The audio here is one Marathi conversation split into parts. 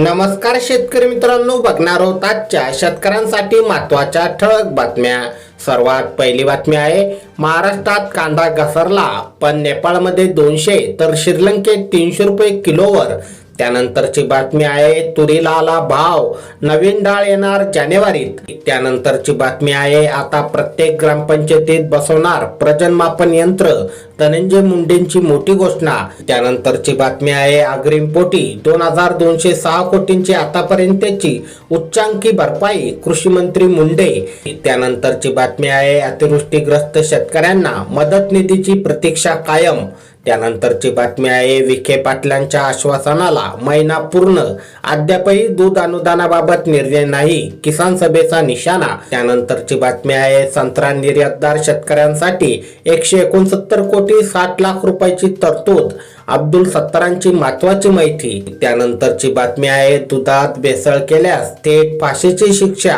नमस्कार शेतकरी मित्रांनो बघणार आहोत आजच्या शेतकऱ्यांसाठी महत्त्वाच्या ठळक बातम्या. सर्वात पहिली बातमी आहे महाराष्ट्रात कांदा घसरला. पण नेपाळमध्ये दोनशे तर श्रीलंकेत तीनशे रुपये किलोवर. त्यानंतरची बातमी आहे तुरीला आला भाव. नवीन डाळ येणार जानेवारीत. त्यानंतरची बातमी आहे आता प्रत्येक ग्रामपंचायतीत बसवणार प्रजनमापन यंत्र. धनंजय मुंडेंची मोठी घोषणा. त्यानंतरची बातमी आहे अग्रिमपोटी दोन हजार दोनशे सहा कोटींची आतापर्यंतची उच्चांकी भरपाई कृषी मंत्री मुंडे. त्यानंतरची बातमी आहे अतिवृष्टीग्रस्त शेतकऱ्यांना मदत निधीची प्रतीक्षा कायम. त्यानंतरची बातमी आहे विखे पाटलांच्या आश्वासनाला महिना पूर्ण. अद्यापही दूध अनुदानाबाबत निर्णय नाही किसान सभेचा निशाणा. त्यानंतरची बातमी आहे संत्रा निर्यातदार शेतकऱ्यांसाठी एकशे एकोणसत्तर कोटी साठ लाख रुपयाची तरतूद अब्दुल सत्तारांची महत्वाची माहिती त्यानंतरची बातमी आहे दुधात भेसळ केल्यास थेट फाशीची शिक्षा.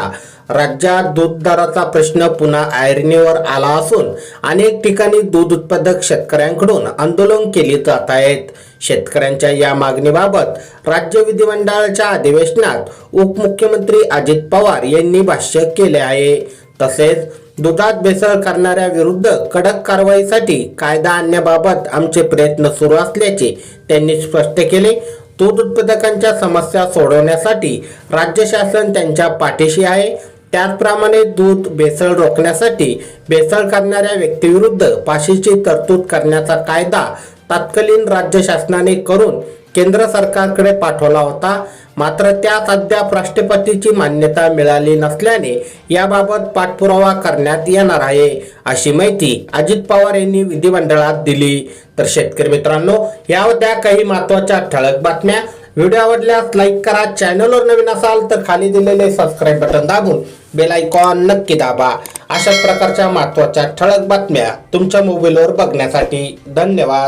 राज्यात दूध दराचा प्रश्न पुन्हा ऐरणीवर आला असून अनेक ठिकाणी दूध उत्पादक शेतकऱ्यांकडून आंदोलन केली जात आहेत. शेतकऱ्यांच्या या मागणीबाबत राज्य विधिमंडळाच्या अधिवेशनात उपमुख्यमंत्री अजित पवार यांनी भाष्य केले आहे. तसेच दुधात भेसळ करणाऱ्या विरुद्ध कडक कारवाईसाठी कायदा आणण्याबाबत आमचे प्रयत्न सुरू असल्याचे त्यांनी स्पष्ट केले. दूध उत्पादकांच्या समस्या सोडवण्यासाठी राज्य शासन त्यांच्या पाठीशी आहे. त्याचप्रमाणे दूध भेसळ रोखण्यासाठी भेसळ करणाऱ्या व्यक्तीविरुद्ध फाशीची तरतूद करण्याचा कायदा तत्कालीन राज्य शासनाने करून केंद्र सरकारकडे पाठवला होता. मात्र त्यात अद्याप राष्ट्रपतीची मान्यता मिळाली नसल्याने याबाबत पाठपुरावा करण्यात येणार आहे अशी माहिती अजित पवार यांनी विधिमंडळात दिली. तर शेतकरी मित्रांनो या होत्या काही महत्त्वाच्या ठळक बातम्या. व्हिडिओ आवडल्यास लाईक करा. चॅनलवर नवीन असाल तर खाली दिलेले सबस्क्राईब बटन दाबून बेल आयकॉन नक्की दाबा. अशाच प्रकारच्या महत्त्वाच्या ठळक बातम्या तुमच्या मोबाईलवर बघण्यासाठी. धन्यवाद.